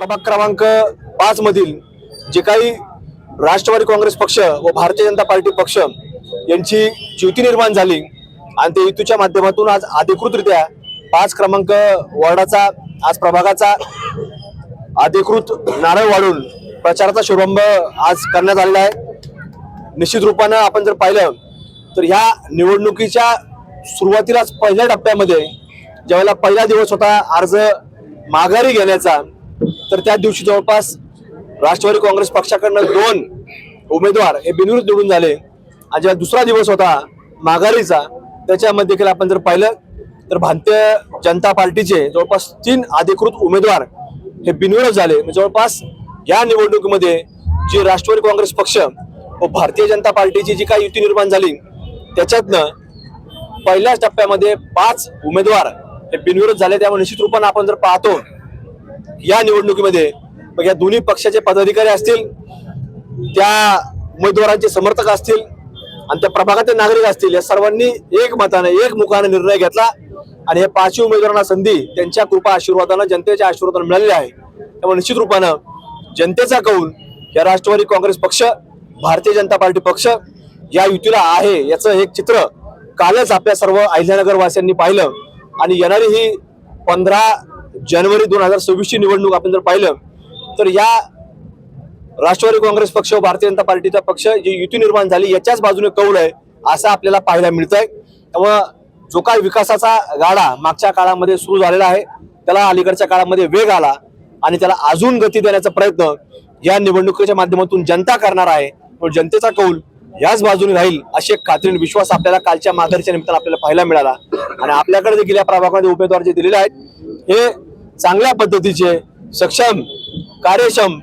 प्रभाग क्रमांक पाच मधील जे काही राष्ट्रवादी काँग्रेस पक्ष व भारतीय जनता पार्टी पक्ष यांची युती निर्माण झाली आणि त्या युतीच्या माध्यमातून आज अधिकृतरित्या पाच क्रमांक वॉर्डाचा आज प्रभागाचा अधिकृत नारळ वाढून प्रचाराचा शुभारंभ आज करण्यात आलेला आहे. निश्चित रूपानं आपण जर पाहिलं तर ह्या निवडणुकीच्या सुरुवातीलाच पहिल्या टप्प्यामध्ये ज्यावेळेला पहिला दिवस होता अर्ज माघारी घेण्याचा तर त्या दिवशी जवळपास राष्ट्रवादी काँग्रेस पक्षाकडनं दोन उमेदवार हे बिनविरोध निवडून झाले. आणि जेव्हा दुसरा दिवस होता माघारीचा त्याच्यामध्ये देखील आपण जर पाहिलं तर भारतीय जनता पार्टीचे जवळपास तीन अधिकृत उमेदवार हे बिनविरोध झाले. म्हणजे जवळपास या निवडणुकीमध्ये जी राष्ट्रवादी काँग्रेस पक्ष व भारतीय जनता पार्टीची जी काही युती निर्माण झाली त्याच्यातनं पहिल्याच टप्प्यामध्ये पाच उमेदवार हे बिनविरोध झाले. त्यामुळे निश्चित रूपानं आपण जर पाहतो या निवडणुकीमध्ये मग या दोन्ही पक्षाचे पदाधिकारी असतील त्या उमेदवारांचे समर्थक असतील आणि त्या प्रभागातील नागरिक असतील या सर्वांनी एक मताने एक मुखाने निर्णय घेतला. आणि या पाचही उमेदवारांना संधी त्यांच्या कृपा आशीर्वादानं जनतेच्या आशीर्वादानं मिळालेली आहे. त्यामुळे निश्चित रूपानं जनतेचा कौल या राष्ट्रवादी काँग्रेस पक्ष भारतीय जनता पार्टी पक्ष या युतीला आहे याचं एक चित्र कालच आपल्या सर्व अहिल्यानगरवासियांनी पाहिलं. आणि येणारी ही पंधरा जानेवारी दोन हजार सव्वीसची निवडणूक आपण जर पाहिलं तर या राष्ट्रवादी काँग्रेस पक्ष व भारतीय जनता पार्टीचा पक्ष जी युती निर्माण झाली याच्याच बाजूने कौल आहे असं आपल्याला पाहायला मिळत आहे त्यामुळं जो काय विकासाचा गाडा मागच्या काळामध्ये सुरू झालेला आहे त्याला अलीकडच्या काळामध्ये वेग आला आणि त्याला अजून गती देण्याचा प्रयत्न या निवडणुकीच्या माध्यमातून जनता करणार आहे. पण जनतेचा कौल याच बाजूने राहील अशी एक खात्रीन विश्वास आपल्याला कालच्या माघारीच्या निमित्तानं आपल्याला पाहायला मिळाला. आणि आपल्याकडे देखील या प्रभागामध्ये उमेदवार जे दिलेले आहेत हे चांगल्या पद्धतीचे सक्षम कार्यक्षम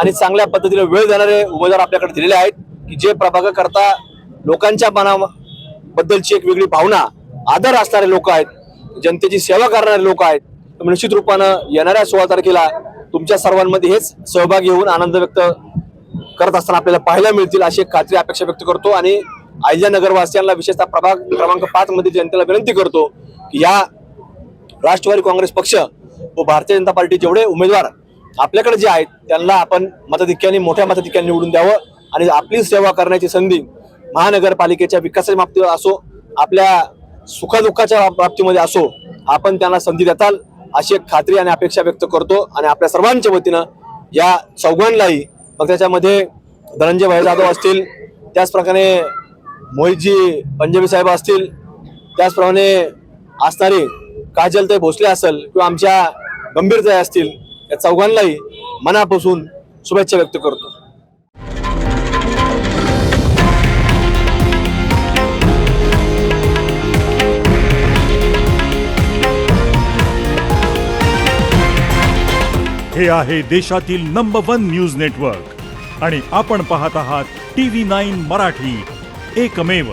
आणि चांगल्या पद्धतीने वेळ देणारे उमेदवार आपल्याकडे दिलेले आहेत की जे प्रभागाकरता लोकांच्या मनाबद्दलची एक वेगळी भावना आदर असणारे लोक आहेत जनतेची सेवा करणारे लोक आहेत. निश्चित रूपानं येणाऱ्या सोळा तारखेला तुमच्या सर्वांमध्ये हेच सहभागी होऊन आनंद व्यक्त करत असताना आपल्याला पाहायला मिळतील अशी एक खात्री अपेक्षा व्यक्त करतो आणि अहिल्यानगरवासियांना विशेषतः प्रभाग क्रमांक पाच मध्ये जनतेला विनंती करतो की या राष्ट्रवादी काँग्रेस पक्ष भारतीय जनता पार्टी जेवढे उमेदवार आपल्याकडे जे आहेत त्यांना आपण मताधिक्याने मोठ्या मताधिक्याने निवडून द्यावं आणि आपली सेवा करण्याची संधी महानगरपालिकेच्या विकासाच्या बाबतीत असो आपल्या सुखदुःखाच्या बाबतीमध्ये असो आपण त्यांना संधी देताल अशी एक खात्री आणि अपेक्षा व्यक्त करतो आणि आपल्या सर्वांच्या वतीनं या चौघांनाही मग त्याच्यामध्ये धनंजय भाई जाधव असतील त्याचप्रकारे मोहितजी पंजाबी साहेब असतील त्याचप्रमाणे असणारे काजलताई भोसले असेल किंवा आमच्या गंभीर जया असतील या चौघांनाही मनापासून शुभेच्छा व्यक्त करतो. हे आहे देशातील नंबर वन न्यूज नेटवर्क आणि आपण पाहत आहात टी व्ही नाईन मराठी. एकमेव